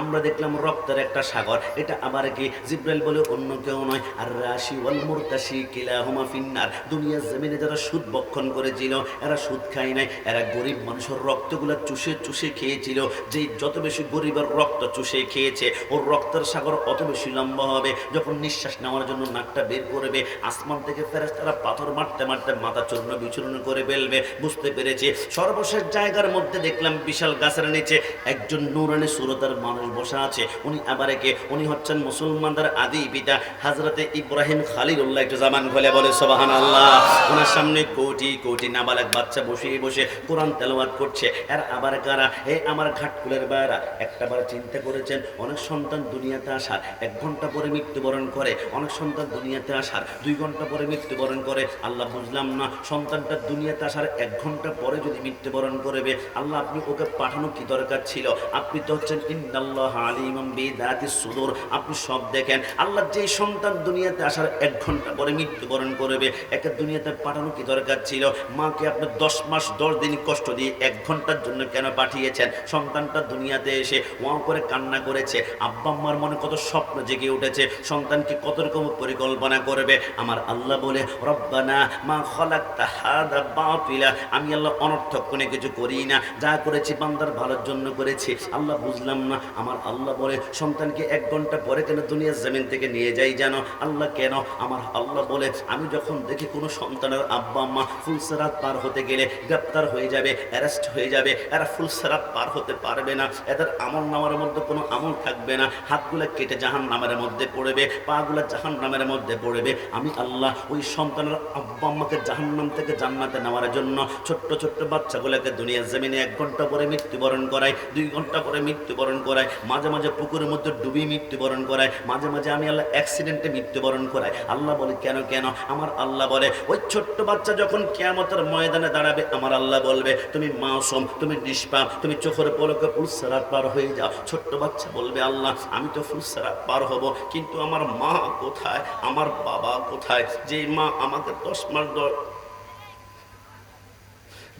আমরা দেখলাম রক্তের একটা সাগর। এটা আবার কি? জিব্রাইল বলে অন্য কেউ নয়। আর রাশি ওয়াল মুরতাশি কিলাহুমা ফিন্নার। দুনিয়ার জমিনে যারা সুদ বক্ষণ করেছিল, এরা সুদ খায় নাই। এরা গরিব মানুষের রক্তগুলো চুষে চুষে খেয়েছিল। যে যত বেশি গরিবের রক্ত চুষে খেয়েছে, ওর রক্তের সাগর অত বেশি লম্বা হবে। যখন নিঃশ্বাস নেওয়ার জন্য নাকটা বের করবে, আসমান থেকে ফেরাস তারা পাথর মারতে মারতে মাথা চূর্ণ বিচূর্ণ করে ফেলবে। বুঝতে পেরেছে? সর্বশেষ জায়গার মধ্যে দেখলাম বিশাল গাছের নিচে একজন নুরানি সুরতার মানুষ বসা আছে। উনি আবার একে, উনি হচ্ছেন মুসলমানদের আদি পিতা। হাজরতে ইব্রাহিম খালিলুল্লাহ একটু জামান খোলে বলে সোবাহান আল্লাহ ওনার সামনে কোটি কোটি নাবালক বাচ্চা বসে বসে কোরআন তেলাওয়াত করছে। আর আবার কারা? হে আমার ঘাটকুলের বাইরা একটা বার চিন্তা করেছেন, অনেক সন্তান দুনিয়াতে আসার। এক ঘণ্টা পরে মৃত্যুবরণ করে। অনেক সন্তান দুনিয়াতে আসার। দুই ঘণ্টা পরে মৃত্যুবরণ করে। আল্লাহ বুঝলাম না, সন্তানটা দুনিয়াতে আসার এক ঘণ্টা পরে যদি মৃত্যুবরণ করবে, আল্লাহ আপনি ওকে পাঠানো কি দরকার ছিল? আপনি তো হচ্ছেন ইন্দাল্লাহ আলিমাম বিদাতি সুদূর। আপনি সব দেখেন। আল্লাহ যে সন্তান দুনিয়াতে আসার এক ঘণ্টা পরে মৃত্যুবরণ করবে, একে দুনিয়াতে পাঠানো কি দরকার ছিল? মাকে আপনি দশ মাস, দশ দিন কষ্ট দিয়ে এক ঘণ্টার জন্য কেন পাঠিয়েছেন? সন্তানটা দুনিয়াতে এসে ওয়াও করে কান্না করেছে। আব্বা আম্মার মনে কত স্বপ্ন জেগে উঠেছে। সন্তানকে কত রকম পরিকল্পনা করবে? আমার আল্লাহ বলে, রব্বানা মা খলাক্তা হাদা বাতিলা। আমি আল্লাহ অনর্থক কোনো কিছু করি না। যা করেছি বান্দার ভালোর জন্য করেছি। আল্লাহ বুঝলাম না আমার আল্লাহ বলে, সন্তানকে এক ঘণ্টা পরে কেন দুনিয়ার জমিন থেকে নিয়ে যাই যেন। আল্লাহ কেন? আমার আল্লাহ বলে, আমি যখন দেখি কোনো সন্তানের আব্বা আম্মা ফুলসেরাত পার হতে গেলে গ্রেপ্তার হয়ে যাবে, অ্যারেস্ট হয়ে যাবে, এরা ফুলসেরাত পার হতে পারবে না, এদের আমল নামার মধ্যে কোনো আমল থাকবে না, হাতগুলো কেটে জাহান নামের মধ্যে পড়বে, পাগুলো জাহান নামের মধ্যে পড়বে। আমি আল্লাহ ওই সন্তানের আব্বা আম্মাকে জাহান নাম থেকে জান্নাতে নেওয়ার জন্য ছোট্ট ছোট্ট বাচ্চাগুলোকে দুনিয়ার জমিনে এক ঘণ্টা পরে মৃত্যুবরণ করাই, দুই ঘণ্টা পরে মৃত্যুবরণ করাই মাঝে মাঝে পুকুরের মধ্যে ডুবি মৃত্যুবরণ করাই মাঝে মাঝে আমি আল্লাহ অ্যাক্সিডেন্টে মৃত্যুবরণ করাই আল্লাহ বলে, কেন কেন? আমার আল্লাহ বলে, ওই ছোট্ট বাচ্চা যখন কেয়ামতের ময়দানে দাঁড়াবে, আমার আল্লাহ বলবে, তুমি মাসুম, তুমি নিষ্পাপ, তুমি চোখের পলকে ফুলসারাত পার হয়ে যাও। ছোট্ট বাচ্চা বলবে, আল্লাহ, আমি তো ফুলসারাত পার হব, কিন্তু আমার মা কোথায়? আমার বাবা কোথায়? যে মা আমাকে দশ মাস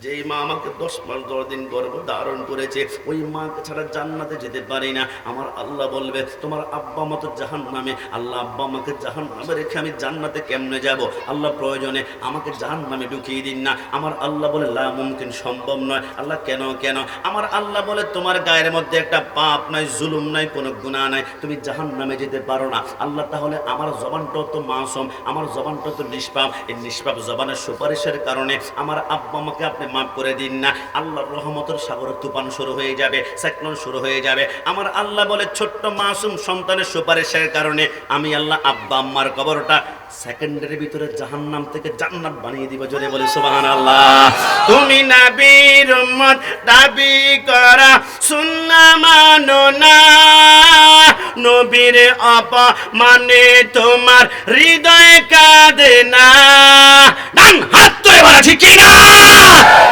যেই মা আমাকে দশ মাস, দশ দিন গর্ভ ধারণ করেছে, ওই মাকে ছাড়া জান্নাতে যেতে পারি না। আমার আল্লাহ বলবে, তোমার আব্বা মা তো জাহান নামে আল্লাহ আব্বা আমাকে জাহান নামে রেখে আমি জান্নাতে কেমনে যাব? আল্লাহ প্রয়োজনে আমাকে জাহান নামে ঢুকিয়ে দিন না। আমার আল্লাহ বলে, লা মুমকিন, সম্ভব নয়। আল্লাহ, কেন কেন? আমার আল্লাহ বলে, তোমার গায়ের মধ্যে একটা পাপ নাই, জুলুম নাই, কোনো গুণা নাই। তুমি জাহান নামে যেতে পারো না। আল্লাহ, তাহলে আমার জবানটাও তো মাসুম, আমার জবানটা তো নিষ্পাপ। এই নিষ্পাপ জবানের সুপারিশের কারণে আমার আব্বা আমাকে আপনি মাফ করে দিন না। আল্লাহর রহমতের সাগর তুফান শুরু হয়ে যাবে, সাইক্লোন শুরু হয়ে যাবে। আমার আল্লাহ বলে, ছোট্ট মাসুম সন্তানের সুপারিশের কারণে আমি আল্লাহ আব্বা আম্মার কবরটা সেকেন্ডের ভিতরে জাহান্নাম থেকে জান্নাত বানিয়ে দিব জোরে বলে, সুবহানাল্লাহ। তুমি নবীর উম্মত, দাবি করা সুন্না মানো না। নবীর অপমানে তোমার হৃদয় কাঁদে না। ডান হাত তুলে বলা, ঠিক না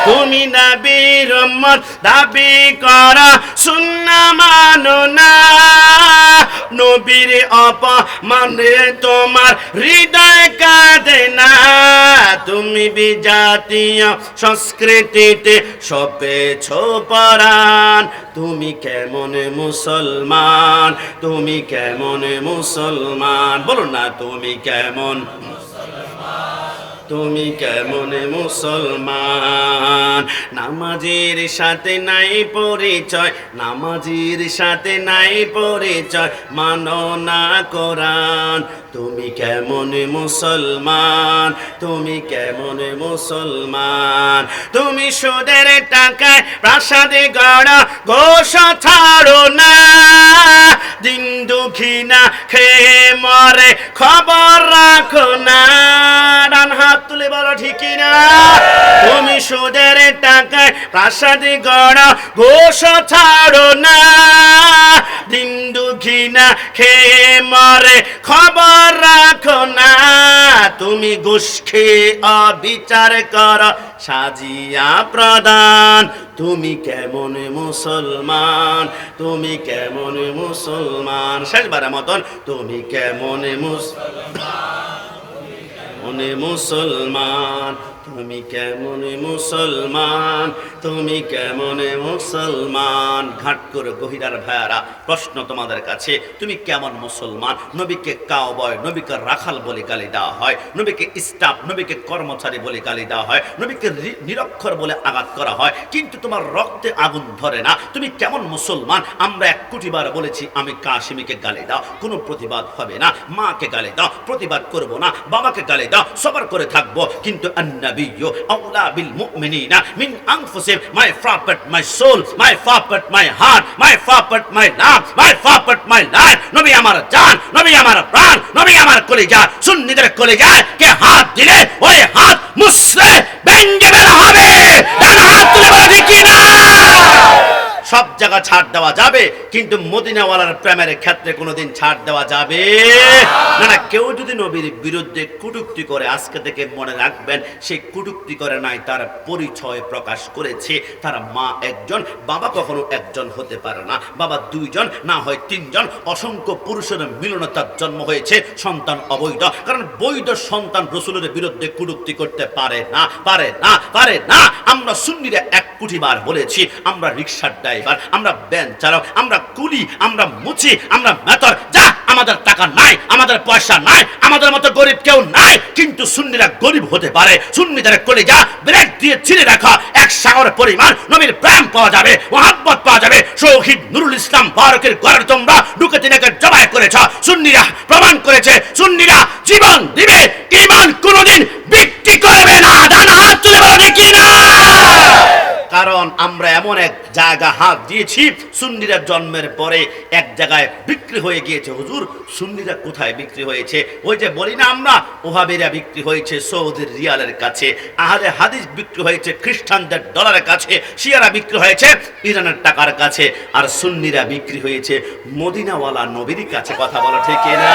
তুমি নবীর উম্মত দাবি করা সুন্না মানো না। নবীর অপমানে তোমার হৃদয় কাঁদে না। তুমি বিজাতীয় সংস্কৃতিতে সপেছ পরাণ। তুমি কেমন মুসলমান? তুমি কেমন মুসলমান? বলো না, তুমি কেমন তুমি কেমন মুসলমান? নামাজির সাথে নাই পরিচয়, নামাজির সাথে নাই পরিচয়, মানো না কোরআন। তুমি কেমন মুসলমান? তুমি কেমন মুসলমান? তুমি সুদের টাকায় প্রাসাদে গড়া ঘোষ ছাড়ো না। দিন দুঃখী না খেয়ে মরে, খবর রাখো না। হাত তুলে বলো ঠিকই না তুমি সুদের টাকায় প্রাসাদে গড়া, ঘোষ ছাড়ো না। দিন দুঃখী না খেয়ে মরে খবর রাখো না। তুমি ঘুষ খেয়ে অবিচার কর, সাজিয়া প্রদান। তুমি কেমন মুসলমান? তুমি কেমন মুসলমান? শেষবারের মতন, তুমি কেমন মুসলমান মনে মুসলমান তুমি কেমন মুসলমান? তুমি কেমন মুসলমান? ঘাট করে গহিরার ভাইয়ারা, প্রশ্ন তোমাদের কাছে, তুমি কেমন মুসলমান? নবীকে কাউবয় নবীকে রাখাল বলে গালি দেওয়া হয়, নবীকে স্টাফ, নবীকে কর্মচারী বলে গালি দেওয়া হয়, নবীকে নিরক্ষর বলে আঘাত করা হয়, কিন্তু তোমার রক্তে আগুন ধরে না, তুমি কেমন মুসলমান? আমরা এক কোটিবার বলেছি, আমি কাশিমিকে গালি দাও, কোনো প্রতিবাদ হবে না, মাকে গালি দাও, প্রতিবাদ করব না, বাবাকে গালি দাও, সবার করে থাকব, কিন্তু আন্নাবিয়্যু আউলা বিল মুমিনিনা মিন আনফুসিহিম my prophet my soul my prophet my heart my prophet my love my prophet my life নবী আমার জান নবী আমার প্রাণ নবী আমার কলিজা সুন্নিদের কলিজায় কে হাত দিলে ওই হাত মুসলে ভেঙ্গে বের হবে ডান হাত তুলে বলে না সব জায়গা ছাড় দেওয়া যাবে, কিন্তু মদিনাওয়ালার প্রেমের ক্ষেত্রে কোনোদিন ছাড় দেওয়া যাবে। না না, কেউ যদি নবীর বিরুদ্ধে কুটুক্তি করে, আজকে থেকে মনে রাখবেন, সে কুটুক্তি করে নাই, তার পরিচয় প্রকাশ করেছে। তার মা একজন, বাবা কখনো একজন হতে পারে না। বাবা দুইজন, না হয় তিনজন। অসংখ্য পুরুষের মিলনে তার জন্ম হয়েছে, সন্তান অবৈধ। কারণ বৈধ সন্তান রসুলের বিরুদ্ধে কুটুক্তি করতে পারে না পারে না পারে না। আমরা সুন্নিরা এক কুটিবার বলেছি, আমরা রিক্সার ড্রাইভার আমরা ব্যান চালক আমরা কুলি, আমরা মুচি, আমরা মেতর, যা আমাদের টাকা নাই, আমাদের পয়সা নাই, আমাদের মতো গরিব কেউ নাই, কিন্তু সুন্নিরা গরিব হতে পারে, সুন্নিদের করে যা ব্রেক দিয়ে ছিঁড়ে রাখা, এক সাগর পরিমাণ নবীর প্রেম পাওয়া যাবে, মহাব্বত পাওয়া যাবে শহীদ নুরুল ইসলাম ফারুকের ঘরের তোমরা ঢুকে তিনাকে জবাই করেছ, সুন্নিরা প্রমাণ করেছে, সুন্নিরা জীবন দিবে ইমান কোনোদিন বিক্রি করবে না ডান হাত তুলে বলো দেখি। কারণ আমরা এমন এক জায়গা হাত দিয়েছি সুন্নিরা জন্মের পরে এক জায়গায় বিক্রি হয়ে গিয়েছে। হুজুর, সুন্নিরা কোথায় বিক্রি হয়েছে? ওই যে বলি না আমরা, ওহাবিরা বিক্রি হয়েছে সৌদির রিয়ালের কাছে, আহলে হাদিস বিক্রি হয়েছে খ্রিস্টানদের ডলারের কাছে, শিয়ারা বিক্রি হয়েছে ইরানের টাকার কাছে, আর সুন্নিরা বিক্রি হয়েছে মদিনাওয়ালা নবীর কাছে। কথা বলো ঠিক না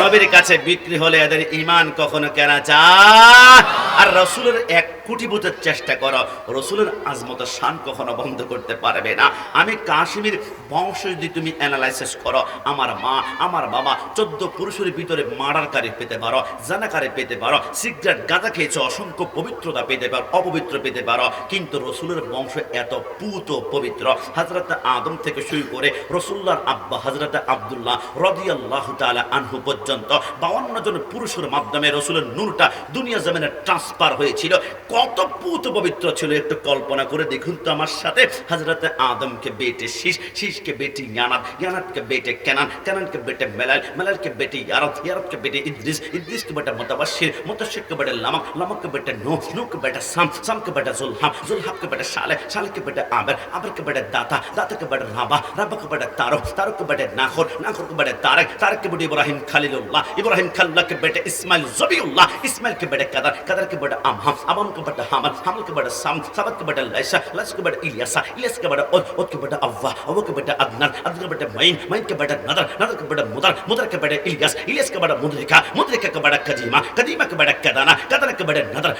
নবীর কাছে বিক্রি হলে এদের ইমান কখনো কেনা যায়? আর রসুলের এক কোটি বোঝার চেষ্টা করো। রসুলের আজমত শান কখনো বন্ধ করতে পারবে না। আমি কাশ্মীর বংশ যদি তুমি অ্যানালাইসিস করো, আমার মা, আমার বাবা চোদ্দ পুরুষের ভিতরে মার্ডারকারী পেতে পারো জানাকারী পেতে পারো, সিগারেট, গাঁজা খেয়েছো, অসংখ্য পবিত্রতা পেতে পারো, অপবিত্র পেতে পারো, কিন্তু রসুলের বংশ এত পুত পবিত্র। হাজরত আদম থেকে শুরু করে রসুল্লাহর আব্বা হাজরত আবদুল্লাহ রদিয়াল্লাহ তাআলা আনহু পর্যন্ত বাউন্ন জন পুরুষের মাধ্যমে রসুলের নূরটা দুনিয়া জমিনে ট্রান্সফার হয়েছিল। কত পুত পবিত্র ছিল, একটু কল্পনা করে দেখুন তো আমার সাথে। হাজরতে আদমকে বেটে শীষ, শীষকে বেটে ইয়ানাত, ইয়ানাতকে বেটে কেনান, কেনানকে বেটে মেলাল, মেলালকে বেটে ইয়ারত, ইয়ারতকে বেটে ইদ্রিস, ইদ্রিসকে বেটে মুতাবাশির মুতাশিরকে বেটে লামক, লামককে বেটে নো নুকে বেটে সাম, সামকে বেটে জুলহাম জুলহামকে বেটে সালে সালেকে বেটে আবের, আবেরকে বেটে দাতা, দাতাকে বেটে রাবা, রাবাকে বেটে তারক তারককে বেটে নাখর, নাখরকে বেটে তারেক, তারেককে বেটে ইব্রাহিম খালিলুল্লাহ, ইব্রাহিম খাল্লাহকে বেটে ইসমাইল জবিউল্লাহ, ইসমাইলকে বেটে কাদার, কাদারকে বেটে আমহাম के बेटा हामल हामल के बेटा साम सामत के बेटा लैसा लैस के बेटा इलियासा इलियास के बेटा ओद ओद के बेटा अव्वा अव्वा के बेटा अदनन अदनन के बेटा मैन मैन के बेटा नदर नदर के बेटा मुदर मुदर के बेटा इलियास इलियास के बेटा मुद्रिका मुद्रिका के बेटा कदीमा कदीमा के बेटा कदाना कदाना के बेटा नदर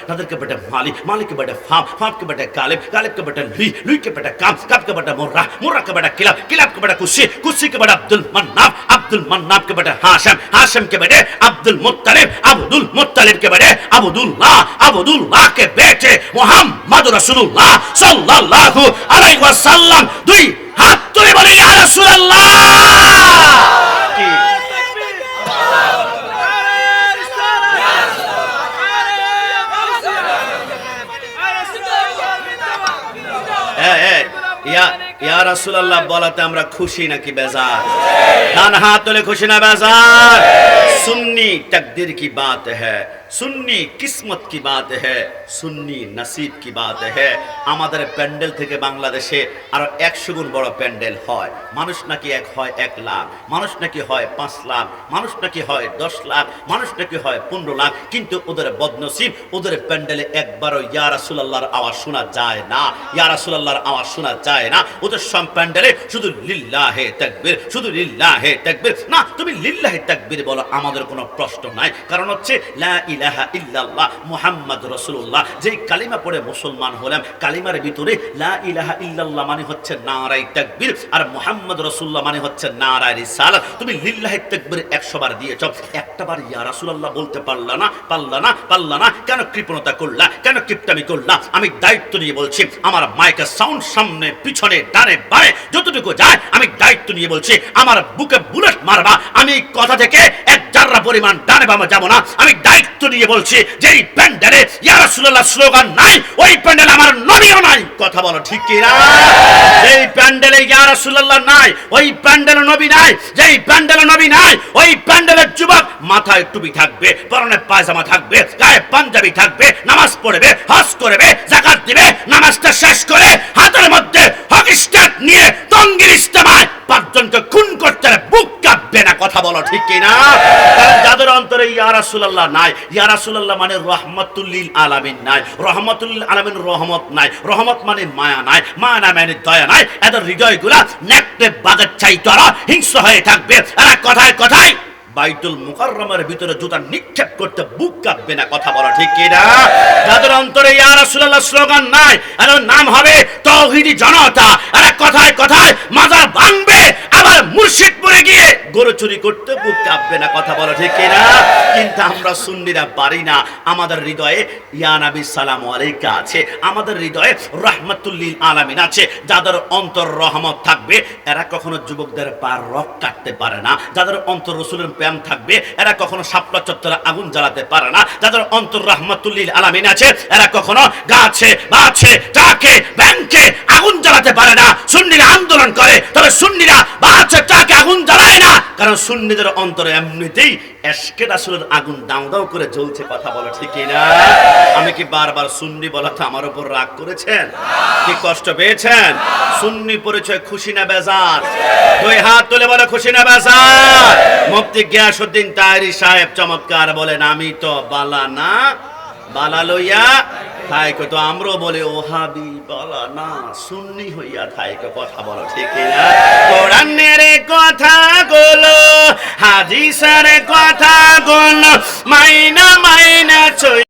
পেয়েছে মোহাম্মদ রসুল্লাহ সাল্লাহ আলাই সাল্লাম দুই হাত তুলে বলি রসুল্লাহ ইয়া রাসূলুল্লাহ বলাতে আমরা খুশি নাকি বেজার ডান হাত তুলে খুশি না বেজার সুন্নি তকদির কি বাত হ্যায় সুন্নি কিসমত কি বাত হ্যায় সুন্নি নসিব কি বাত হ্যায় আমাদের প্যান্ডেল থেকে বাংলাদেশে আরও একশো গুণ বড় প্যান্ডেল হয়। মানুষ নাকি এক হয় এক লাখ, মানুষ নাকি হয় পাঁচ লাখ, মানুষ নাকি হয় দশ লাখ, মানুষ নাকি হয় পনেরো লাখ, কিন্তু ওদের বদনসিব, ওদের প্যান্ডেলে একবারও ইয়া রাসূলুল্লাহর আওয়াজ শোনা যায় না, ইয়া রাসূলুল্লাহর আওয়াজ শোনা যায় না। ওদের সব প্যান্ডেলে শুধু লিল্লাহে তাকবীর, শুধু লিল্লাহে তাকবীর। না, তুমি লিল্লাহে তাকবীর বলো, আমাদের কোনো প্রশ্ন নাই। কারণ হচ্ছে লা ইলাহা ইলাহা ইল্লাল্লাহ মুহাম্মদ রাসূলুল্লাহ। যেই কালিমা পড়ে মুসলমান হলাম, কালিমার ভিতরে লা ইলাহা ইল্লাল্লাহ মানে হচ্ছে নারাই তাকবীর আর মুহাম্মদ রাসূলুল্লাহ মানে হচ্ছে নারাই রিসালাত। তুমি লিল্লাহি তাকবীর 100 বার দিয়েছ, একটা বার ইয়া রাসূলুল্লাহ বলতে পারলা না পারলা না পারলা না, কেন কৃপণতা করলা, কেন কিপটামি করলা? আমি দায়িত্ব নিয়ে বলছি, আমার মাইকের সাউন্ড সামনে, পিছনে, ডানে বামে যতটুকু যায়, আমি দায়িত্ব নিয়ে বলছি, আমার বুকে বুলেট মারবা, আমি কথা থেকে এক জাররা পরিমাণ ডানে বামে যাব না, আমি দায়িত্ব নিয়ে বলছি এই প্যান্ডেলে ইয়া রাসূলুল্লাহ স্লোগান নাই, ওই প্যান্ডেলে আমার নবীও নাই। কথা বলো ঠিক কি না এই প্যান্ডেলে ইয়া রাসূলুল্লাহ নাই, ওই প্যান্ডেলে নবী নাই, যেই প্যান্ডেলে নবী নাই, ওই প্যান্ডেলের যুবক মাথায় টুপি থাকবে, পরনে পায়জামা থাকবে, গায়ে পাঞ্জাবি থাকবে, নামাজ পড়বে, হজ করবে, জাকাত দিবে, নামাজটা শেষ করে হাতের মধ্যে হকি স্টেট নিয়ে তঙ্গির ইস্তেমায় পাঁচজনকে খুন করতে বুক কাঁপবে না, কথা বলো ঠিক কি না কারণ যাদের অন্তরে ইয়া রাসূলুল্লাহ নাই ইয়া রাসূলুল্লাহ মানে রহমাতুল্লিল আলামিন নাই। রহমাতুল্লিল আলামিন রহমত নাই। রহমত মানে মায়া নাই, মায়া মানে দয়া নাই। এদের হৃদয়গুলা নেকড়ে বাগের চাইতে আরও হিংস্র হয়ে থাকবে। এরা কথায় কথায়? বাইতুল মুকাররমের ভিতরে জুতা নিক্ষেপ করতে বুক কাঁপবে না, কথা বলা ঠিক কি না যাদের অন্তরে ইয়া রাসূলুল্লাহ স্লোগান নাই আর নাম হবে তৌহিদি জনতা। আর কথায় কথায়? মাজার ভাঙবে, আবার মুর্শিদপুরে গিয়ে গরু চুরি করতে বুক কাঁপবে না, কথা বলা ঠিক কি না কিন্তু আমরা সুন্নিরা পারি না। আমাদের হৃদয়ে, ইয়া নবী সালাম আলাইকা আছে। আমাদের হৃদয়ে রাহমাতুল্লিল আলামিন আছে। যাদের অন্তর রহমত থাকবে, এরা কখনো যুবকদের পার রক কাটতে পারে না। যাদের অন্তর রসুলের প্রেম থাকবে, এরা কখনো সাপলা চত্বরে আগুন জ্বালাতে পারে না। যাদের অন্তর রহমতুল্লিল আলামিন আছে, এরা কখনো গাছে, বাছে টাকে ব্যাংকে আগুন জ্বালাতে পারে না। সুন্নিরা আন্দোলন করে, তবে সুন্নিরা বাছে টাকে আগুন জ্বালায় না। কারণ সুন্নিদের অন্তরে এমনিতেই এসকে রাসুলের আগুন দাও দাও করে জ্বলছে কথা বলো ঠিকই না আমি কি বারবার সুন্নি বলাতে আমার উপর রাগ করেছেন? কি কষ্ট পেয়েছেন? সুন্নি পরিচয় খুশি না বেজার? দুই হাত তুলে বলে, খুশি না বেজার? মুফতি গিয়াসউদ্দিন তাইরি সাহেব চমৎকার বলেন, আমি তো বালা না বালা লইয়া থাইক, তো আমরাও বলে হাবি, বালা, না, সুন্নি হইয়া থাইকো, কথা বলো, ঠিক না কোরআনের কথা গুলো হাদিসের কথা গুলো মাইনা মাইনা চই